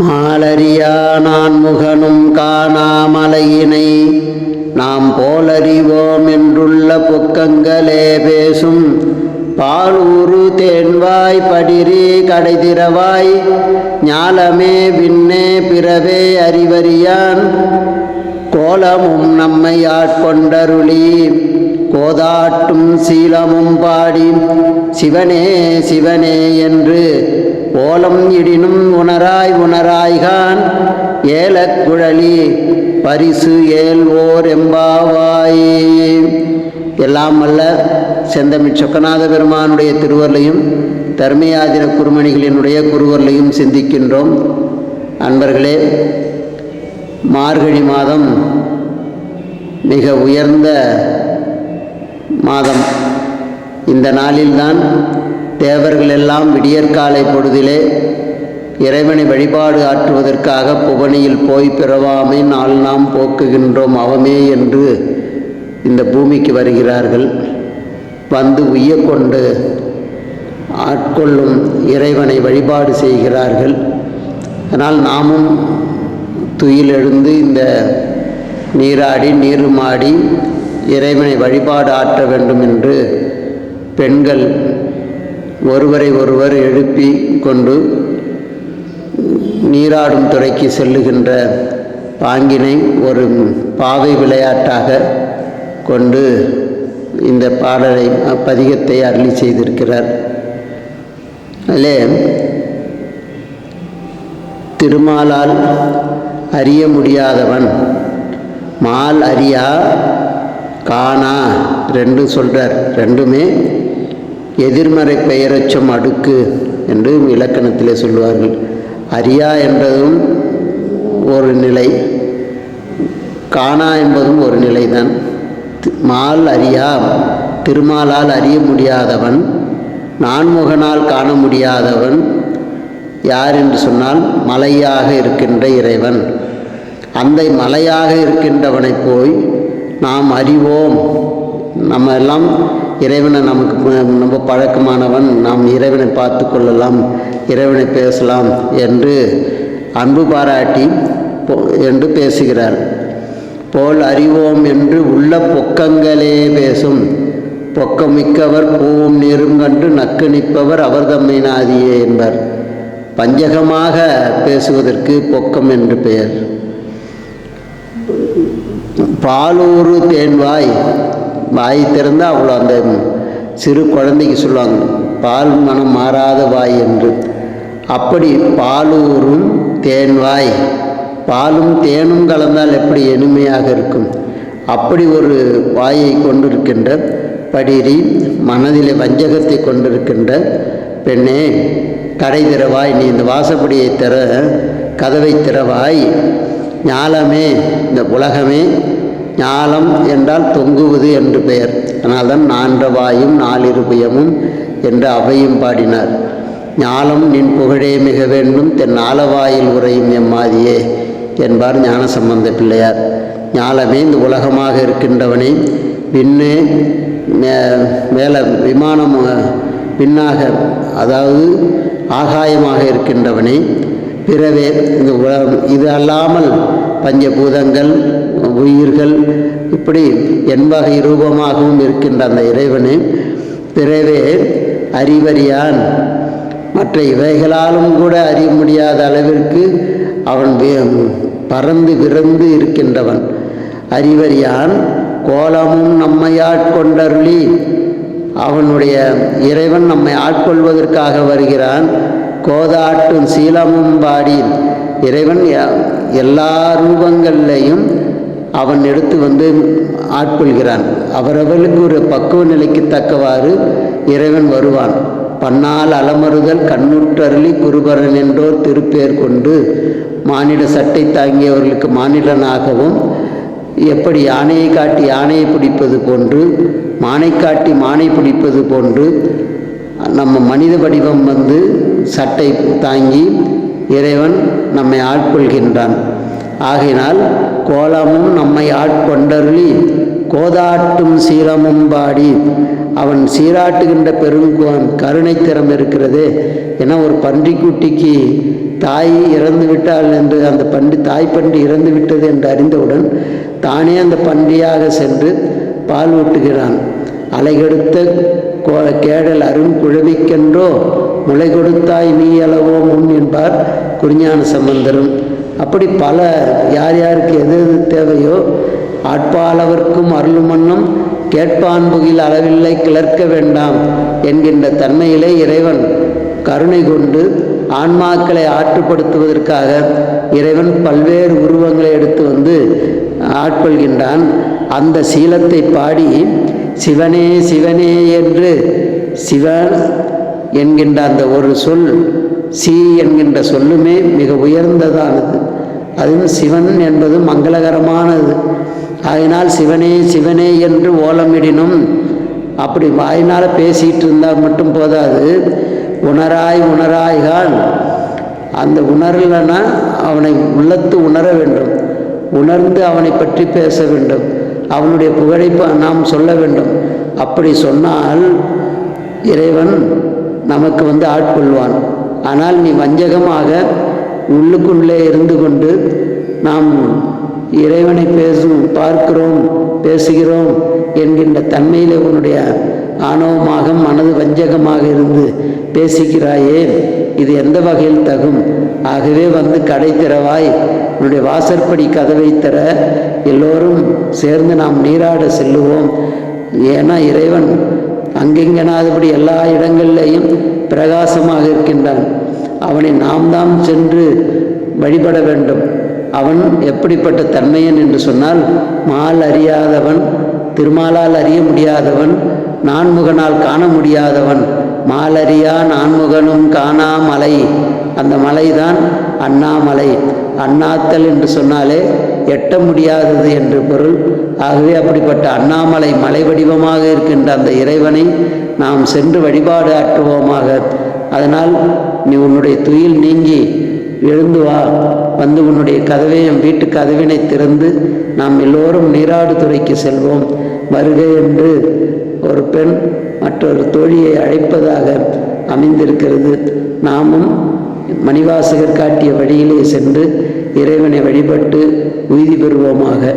மாலறியா நான் முகனும் காணாமலையினை நாம் போலறிவோம் என்றுள்ள பொக்கங்களே பேசும். பாலூரு தேன்வாய் படிரி கடைதிரவாய் ஞாலமே விண்ணே பிறவே அறிவறியான். கோலமும் நம்மை ஆட்கொண்டருளி கோதாட்டும் சீலமும் பாடி சிவனே சிவனே என்று ஓலம் இடினும் உணராய் உணராய்கான் ஏலக்குழலி பரிசு ஏல்வோர் எம்பாவாயே. எல்லாம் அல்ல செந்தமிழ் சொக்கநாத பெருமானுடைய திருவருளையும் தர்மயாதிர குருமணிகளினுடைய குருவர்களையும் சிந்திக்கின்றோம். அன்பர்களே மார்கழி மாதம் மிக உயர்ந்த மாதம். இந்த நாளில்தான் தேவர்கள் எல்லாம் விடியற்காலை பொழுதிலே இறைவனை வழிபாடு ஆற்றுவதற்காக புவனியில் போய் பிறவாமை நாள் நாம் போக்குகின்றோம் அவமே என்று இந்த பூமிக்கு வருகிறார்கள். வந்து உய்ய கொண்டு ஆட்கொள்ளும் இறைவனை வழிபாடு செய்கிறார்கள். அதனால் நாமும் துயில் எழுந்து இந்த நீராடி நீருமாடி இறைவனை வழிபாடு ஆற்ற வேண்டும் என்று பெண்கள் ஒருவரை ஒருவர் எழுப்பி கொண்டு நீராடும் துறைக்கு செல்லுகின்ற பாங்கினை ஒரு பாவை விளையாட்டாக கொண்டு இந்த பாடலை பதிகத்தை அருளி செய்திருக்கிறார். அதிலே திருமாலால் அறிய முடியாதவன் மால் அறியா காணா ரெண்டும் சொல்கிறார் ரெண்டுமே எதிர்மறை பெயரச்சம் அடுக்கு என்று இலக்கணத்திலே சொல்லுவார்கள். அறியா என்பதும் ஒரு நிலை காணா என்பதும் ஒரு நிலைதான். மால் அறியா திருமாலால் அறிய முடியாதவன் நான்முகனால் காண முடியாதவன் யார் என்று சொன்னால் மலையாக இருக்கின்ற இறைவன். அந்த மலையாக இருக்கின்றவனை போய் நாம் அறிவோம். நம்ம எல்லாம் இறைவனை நமக்கு ரொம்ப பழக்கமானவன். நாம் இறைவனை பார்த்து கொள்ளலாம் இறைவனை பேசலாம் என்று அன்பு பாராட்டி என்று பேசுகிறார். போல் அறிவோம் என்று உள்ள பொக்கங்களே பேசும். பொக்கமிக்கவர் பூவும் நீரும் கண்டு நக்கு நிற்பவர் அவர் தம்மை நாதியே பஞ்சகமாக பேசுவதற்கு பொக்கம் என்று பெயர். பாலூரு தேன்வாய் வாய் திறந்தால் அவ்வளோ அந்த சிறு குழந்தைக்கு சொல்லுவாங்க பால் மனம் மாறாத வாய் என்று. அப்படி பாலூரும் தேன்வாய் பாலும் தேனும் கலந்தால் எப்படி எளிமையாக இருக்கும்? அப்படி ஒரு வாயை கொண்டிருக்கின்ற படிரி மனதிலே வஞ்சகத்தை கொண்டிருக்கின்ற பெண்ணே கடை திறவாய் நீ இந்த வாசப்படியை திற கதவை திறவாய் ஞாலமே இந்த உலகமே ஞாலம் என்றால் தொங்குவது என்று பெயர். அதனால்தான் நான்ற வாயும் நாலிருபயமும் என்று அவையும் பாடினார். ஞாலம் நின் புகழே மிக வேண்டும் தென் ஆலவாயில் உரையும் எம்மாதியே என்பார் ஞானசம்பந்த பிள்ளையார். ஞாலமே இந்த உலகமாக இருக்கின்றவனே விண்ணு மேலே விமானம் பின்னாக அதாவது ஆகாயமாக இருக்கின்றவனே பிறவே இந்த இது அல்லாமல் பஞ்சபூதங்கள் உயிர்கள். இப்படி எண்வகை ரூபமாகவும் இருக்கின்ற அந்த இறைவனே பிறவே அறிவறியான். மற்ற இவைகளாலும் கூட அறிய முடியாத அளவிற்கு அவன் பறந்து விருந்து இருக்கின்றவன். அறிவறியான் கோலமும் நம்மை ஆட்கொண்டருளி. அவனுடைய இறைவன் நம்மை ஆட்கொள்வதற்காக வருகிறான். கோதாட்டும் சீலமும் பாடி இறைவன் எல்லா ரூபங்கள்லையும் அவன் எடுத்து வந்து ஆட்கொள்கிறான். அவரவர்களுக்கு ஒரு பக்குவ நிலைக்கு தக்கவாறு இறைவன் வருவான். பன்னால் அலமறுதல் கண்ணுற்றருளி குருபரன் என்றோர் திருப்பேர் கொண்டு மானிட சட்டை தாங்கியவர்களுக்கு மானிடனாகவும் எப்படி யானையை காட்டி யானையை பிடிப்பது போன்று மானை காட்டி மானை பிடிப்பது போன்று நம்ம மனித வடிவம் வந்து சட்டை தாங்கி இறைவன் நம்மை ஆட்கொள்கின்றான். ஆகினால் கோலமும் நம்மை ஆட்கொண்டருளி கோதாட்டும் சீரமும் பாடி அவன் சீராட்டுகின்ற பெருங்குவன் கருணை திறம் இருக்கிறது ஏன்னா ஒரு பன்றிக்குட்டிக்கு தாய் இறந்து விட்டாள் என்று அந்த பண்டி தாய் பண்டி இறந்து விட்டது என்று அறிந்தவுடன் தானே அந்த பன்றியாக சென்று பால் ஊட்டுகிறான். அலைகெடுத்த கோ- கேடல் அரும் குழவிக்கென்றோ முளை கொடுத்தாய் நீ அளவோ முன் என்பார் குறிஞான சம்பந்தரும். அப்படி பல யார் யாருக்கு எது எது தேவையோ ஆட்பாளவர்க்கும் அருளுமன்னும் கேட்பான் புகில் அளவில்லை கிளர்க்க வேண்டாம் என்கின்ற தன்மையிலே இறைவன் கருணை கொண்டு ஆன்மாக்களை ஆற்றுப்படுத்துவதற்காக இறைவன் பல்வேறு உருவங்களை எடுத்து வந்து ஆட்கொள்கின்றான். அந்த சீலத்தை பாடி சிவனே சிவனே என்று சிவன் என்கின்ற அந்த ஒரு சொல் சி என்கின்ற சொல்லுமே மிக உயர்ந்ததானது. அதுவும் சிவன் என்பது மங்களகரமானது. ஆயினால் சிவனே சிவனே என்று ஓலமிடினும் அப்படி வாயினால் பேசிகிட்டு இருந்தால் மட்டும் போதாது. உணராய் உணராய்கான் அந்த உணரலைன்னா அவனை உள்ளத்து உணர வேண்டும். உணர்ந்து அவனை பற்றி பேச வேண்டும். அவனுடைய புகழை நாம் சொல்ல வேண்டும். அப்படி சொன்னால் இறைவன் நமக்கு வந்து ஆட்கொள்வான். ஆனால் நீ வஞ்சகமாக உள்ளுக்குள்ளே இருந்து கொண்டு நாம் இறைவனை பேசும் பார்க்கிறோம் பேசுகிறோம் என்கின்ற தன்மையிலே உன்னுடைய ஆணவமாக மனது வஞ்சகமாக இருந்து பேசிக்கிறாயே இது எந்த வகையில் தகும்? ஆகவே வந்து கடை திறவாய் உன்னுடைய வாசற்படி கதவை தர எல்லோரும் சேர்ந்து நாம் நீராட செல்லுவோம். ஏன்னா இறைவன் அங்கெங்கனாதபடி எல்லா இடங்கள்லையும் பிரகாசமாக இருக்கின்றான். அவனை நாம் தாம் சென்று வழிபட வேண்டும். அவன் எப்படிப்பட்ட தன்மையன் என்று சொன்னால் மால் அறியாதவன் திருமாலால் அறிய முடியாதவன் நான்முகனால் காண முடியாதவன். மாலறியா நான்முகனும் காணா மலை. அந்த மலைதான் அண்ணாமலை. அண்ணாத்தல் என்று சொன்னாலே எட்ட முடியாதது என்று பொருள். ஆகவே அப்படிப்பட்ட அண்ணாமலை மலை வடிவமாக இருக்கின்ற அந்த இறைவனை நாம் சென்று வழிபாடு ஆற்றுவோமாக. அதனால் நீ உன்னுடைய துயில் நீங்கி எழுந்து வா. வந்து உன்னுடைய கதவை என் வீட்டு கதவினை திறந்து நாம் எல்லோரும் நீராடு துறைக்கு செல்வோம். வருக என்று ஒரு பெண் மற்றொரு தோழியை அழைப்பதாக அமைந்திருக்கிறது. நாமும் மணிவாசகர் காட்டிய வழியிலே சென்று இறைவனை வழிபட்டு உய்தி பெறுவோமாக.